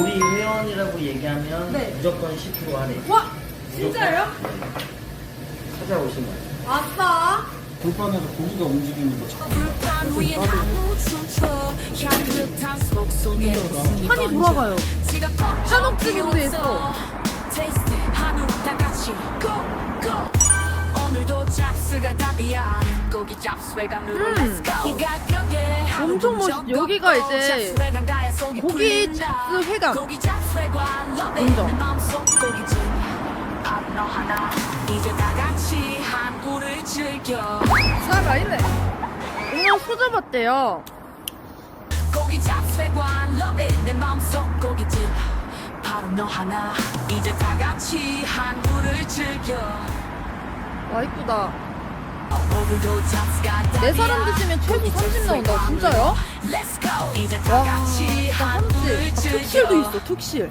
오리 회원이라고 얘기하면 네. 무조건 10% 할인. 와 진짜요? 네. 찾아오시면 돼요. 아싸. 불판에서 고기가 움직이는 거 참. 불판 위에 나무 춤춰 향긋한 속 속에 판이 돌아가요. 한옥 한옥집인도 있어. 테이스트 한우 다 같이 고고 오늘도 잡스가 답이야 고기 잡스회가 누르 가격에 엄청 멋있- 여기가 이제 고기 회관. 하나. 이제 다 같이 한우를 즐겨. 살아있네. 오늘 소 잡았대요. 고기 잡스회관. love it 내 마음속 고기집. 바로 너 하나. 이제 다 같이 한우를 즐겨. 와 이쁘다. 네 사람 드시면 최소 30 나온다. 진짜요? 와, 나 한우를 한지. 아, 즐겨 특실도 있어. 특실.